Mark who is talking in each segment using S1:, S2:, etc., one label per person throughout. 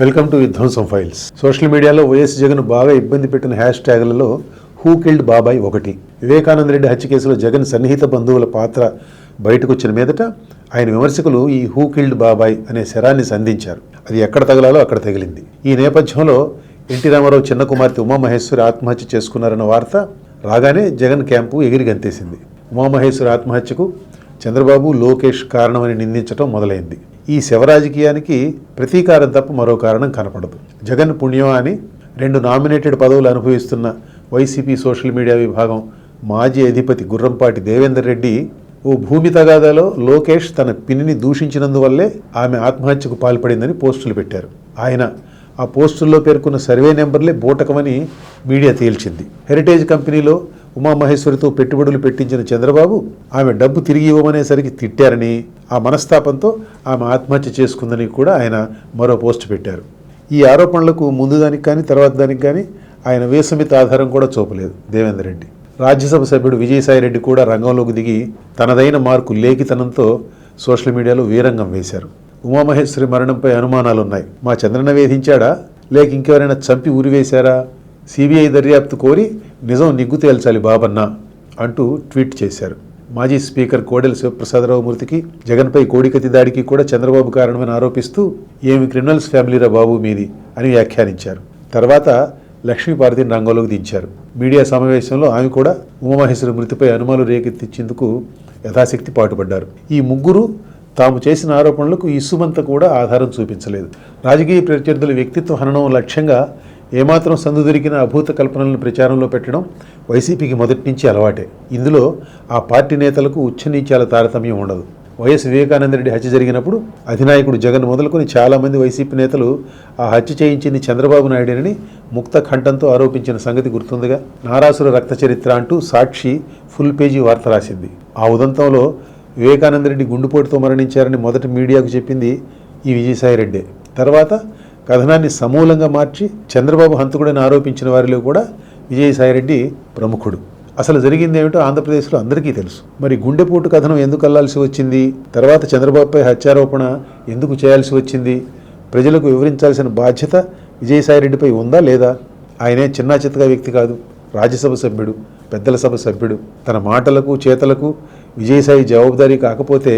S1: Welcome to విధ్వంసం files social మీడియాలో YS Jagan బాగా ఇబ్బంది పెట్టిన హ్యాష్ ట్యాగులలో హూ కిల్డ్ బాబాయ్ ఒకటి. వివేకానంద రెడ్డి హత్య కేసులో జగన్ సన్నిహిత బంధువుల పాత్ర బయటకు వచ్చిన మీదట ఆయన విమర్శకులు ఈ హూ కిల్డ్ బాబాయ్ అనే శరాన్ని సంధించారు. అది ఎక్కడ తగలాలో అక్కడ తగిలింది. ఈ నేపథ్యంలో ఎన్టీ రామారావు చిన్న కుమార్తె ఉమామహేశ్వరి ఆత్మహత్య చేసుకున్నారన్న వార్త రాగానే జగన్ క్యాంపు ఎగిరి గంతేసింది. ఉమామహేశ్వరి ఆత్మహత్యకు చంద్రబాబు లోకేష్ కారణమని నిందించడం మొదలైంది. ఈ శివరాజకీయానికి ప్రతీకారం తప్ప మరో కారణం కనపడదు. జగన్ పుణ్యం అని రెండు నామినేటెడ్ పదవులు అనుభవిస్తున్న వైసీపీ సోషల్ మీడియా విభాగం మాజీ అధిపతి గుర్రంపాటి దేవేందర్ రెడ్డి ఓ భూమి తగాదాలో లోకేష్ తన పిన్నిని దూషించినందువల్లే ఆమె ఆత్మహత్యకు పాల్పడిందని పోస్టులు పెట్టారు. ఆయన ఆ పోస్టుల్లో పేర్కొన్న సర్వే నెంబర్లే బూటకమని మీడియా తేల్చింది. హెరిటేజ్ కంపెనీలో ఉమామహేశ్వరితో పెట్టుబడులు పెట్టించిన చంద్రబాబు ఆమె డబ్బు తిరిగి ఇవ్వమనేసరికి తిట్టారని ఆ మనస్తాపంతో ఆమె ఆత్మహత్య చేసుకుందని కూడా ఆయన మరో పోస్ట్ పెట్టారు. ఈ ఆరోపణలకు ముందు దానికి కానీ తర్వాత దానికి కానీ ఆయన వేసమిత ఆధారం కూడా చూపలేదు దేవేందర్ రెడ్డి. రాజ్యసభ సభ్యుడు విజయసాయిరెడ్డి కూడా రంగంలోకి దిగి తనదైన మార్కు లేఖితనంతో సోషల్ మీడియాలో వీరంగం వేశారు. ఉమామహేశ్వరి మరణంపై అనుమానాలున్నాయి. మా చంద్రన వేధించాడా? లేక ఇంకెవరైనా చంపి ఉరివేశారా? సిబిఐ దర్యాప్తు కోరి నిజం నిగ్గు తేల్చాలి బాబన్న అంటూ ట్వీట్ చేశారు. మాజీ స్పీకర్ కోడెల శివప్రసాదరావు మూర్తికి జగన్పై కోడికతి దాడికి కూడా చంద్రబాబు కారణమని ఆరోపిస్తూ ఏమి క్రిమినల్స్ ఫ్యామిలీరా బాబు మీది అని వ్యాఖ్యానించారు. తర్వాత లక్ష్మీపార్వతిని రంగంలోకి దించారు. మీడియా సమావేశంలో ఆమె కూడా ఉమామహేశ్వరి మృతిపై అనుమానాలు రేకెత్తించేందుకు యథాశక్తి పాటుపడ్డారు. ఈ ముగ్గురు తాము చేసిన ఆరోపణలకు ఇసుమంత కూడా ఆధారం చూపించలేదు. రాజకీయ ప్రత్యర్థుల వ్యక్తిత్వ హననం లక్ష్యంగా ఏమాత్రం సందు దొరికిన అభూత కల్పనలను ప్రచారంలో పెట్టడం వైసీపీకి మొదటి నుంచి అలవాటే. ఇందులో ఆ పార్టీ నేతలకు ఉచ్చనీచాల తారతమ్యం ఉండదు. వైఎస్ వివేకానందరెడ్డి హత్య జరిగినప్పుడు అధినాయకుడు జగన్ మొదలుకొని చాలామంది వైసీపీ నేతలు ఆ హత్య చేయించింది చంద్రబాబు నాయుడేనని ముక్త కంఠంతో ఆరోపించిన సంగతి గుర్తుందిగా? నారాసుర రక్త చరిత్ర అంటూ సాక్షి ఫుల్ పేజీ వార్త రాసింది. ఆ ఉదంతంలో వివేకానంద రెడ్డి గుండెపోటుతో మరణించారని మొదటి మీడియాకు చెప్పింది ఈ విజయసాయిరెడ్డే. తర్వాత కథనాన్ని సమూలంగా మార్చి చంద్రబాబు హంతకుడని ఆరోపించిన వారిలో కూడా విజయసాయిరెడ్డి ప్రముఖుడు. అసలు జరిగింది ఏమిటో ఆంధ్రప్రదేశ్లో అందరికీ తెలుసు. మరి గుండెపోటు కథనం ఎందుకు అల్లాల్సి వచ్చింది? తర్వాత చంద్రబాబుపై హత్యారోపణ ఎందుకు చేయాల్సి వచ్చింది? ప్రజలకు వివరించాల్సిన బాధ్యత విజయసాయిరెడ్డిపై ఉందా లేదా? ఆయనే చిన్నా చిత్తగా వ్యక్తి కాదు రాజ్యసభ సభ్యుడు పెద్దల సభ సభ్యుడు. తన మాటలకు చేతలకు విజయసాయి జవాబుదారీ కాకపోతే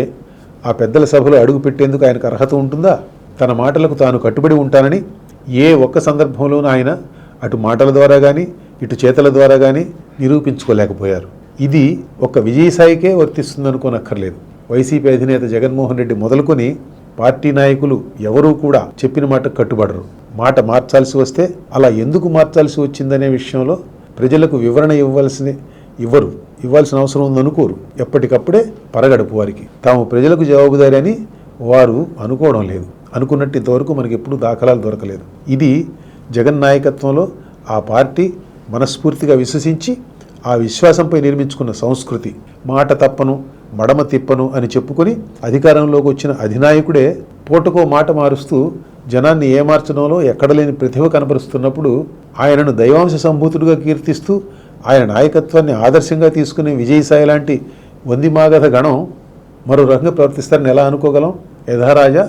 S1: ఆ పెద్దల సభలో అడుగు పెట్టేందుకు ఆయనకు అర్హత ఉంటుందా? తన మాటలకు తాను కట్టుబడి ఉంటానని ఏ ఒక్క సందర్భంలోనూ ఆయన అటు మాటల ద్వారా కానీ ఇటు చేతల ద్వారా కానీ నిరూపించుకోలేకపోయారు. ఇది ఒక విజయసాయికే వర్తిస్తుందనుకోనక్కర్లేదు. వైసీపీ అధినేత జగన్మోహన్ రెడ్డి మొదలుకొని పార్టీ నాయకులు ఎవరూ కూడా చెప్పిన మాట కట్టుబడరు. మాట మార్చాల్సి వస్తే అలా ఎందుకు మార్చాల్సి వచ్చిందనే విషయంలో ప్రజలకు వివరణ ఇవ్వాల్సిన ఇవ్వరు. ఇవ్వాల్సిన అవసరం ఉందనుకోరు. ఎప్పటికప్పుడే పరగడుపు వారికి. తాము ప్రజలకు జవాబుదారి అని వారు అనుకోవడం లేదు. అనుకున్నట్టు ఇంతవరకు మనకి ఎప్పుడు దాఖలాలు దొరకలేదు. ఇది జగన్ నాయకత్వంలో ఆ పార్టీ మనస్ఫూర్తిగా విశ్వసించి ఆ విశ్వాసంపై నిర్మించుకున్న సంస్కృతి మాట తప్పను మడమ తిప్పను అని చెప్పుకొని అధికారంలోకి వచ్చిన అధినాయకుడే పూటకో మాట మారుస్తూ జనాన్ని ఏమార్చడంలో ఎక్కడ లేని ప్రతిభ కనబరుస్తున్నప్పుడు ఆయనను దైవాంశ సంభూతుడిగా కీర్తిస్తూ ఆయన నాయకత్వాన్ని ఆదర్శంగా తీసుకునే విజయసాయి లాంటి వందిమాగధ గణం మరో రకంగా ప్రవర్తిస్తారని ఎలా అనుకోగలం? యథారాజా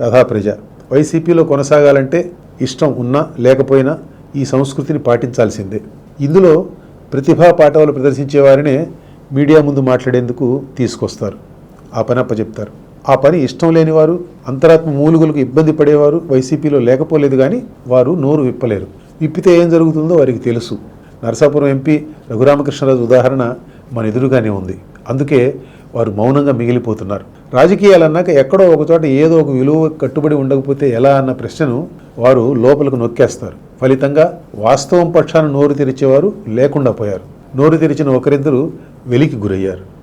S1: తథా ప్రజ. వైసీపీలో కొనసాగాలంటే ఇష్టం ఉన్నా లేకపోయినా ఈ సంస్కృతిని పాటించాల్సిందే. ఇందులో ప్రతిభా పాఠవాలు ప్రదర్శించే వారినే మీడియా ముందు మాట్లాడేందుకు తీసుకొస్తారు. ఆ పని అప్పచెప్తారు ఆ పని ఇష్టం లేనివారు అంతరాత్మ మూలుగులకు ఇబ్బంది పడేవారు వైసీపీలో లేకపోలేదు కానీ వారు నోరు విప్పలేరు. విప్పితే ఏం జరుగుతుందో వారికి తెలుసు. నరసాపురం ఎంపీ రఘురామకృష్ణరాజు ఉదాహరణ మన ఎదురుగానే ఉంది. అందుకే వారు మౌనంగా మిగిలిపోతున్నారు. రాజకీయాలు అన్నాక ఎక్కడో ఒక చోట ఏదో ఒక విలువ కట్టుబడి ఉండకపోతే ఎలా అన్న ప్రశ్నను వారు లోపలకు నొక్కేస్తారు. ఫలితంగా వాస్తవం పక్షాన నోరు తెరిచేవారు లేకుండా పోయారు. నోరు తెరిచిన ఒకరిద్దరు వెలికి గురయ్యారు.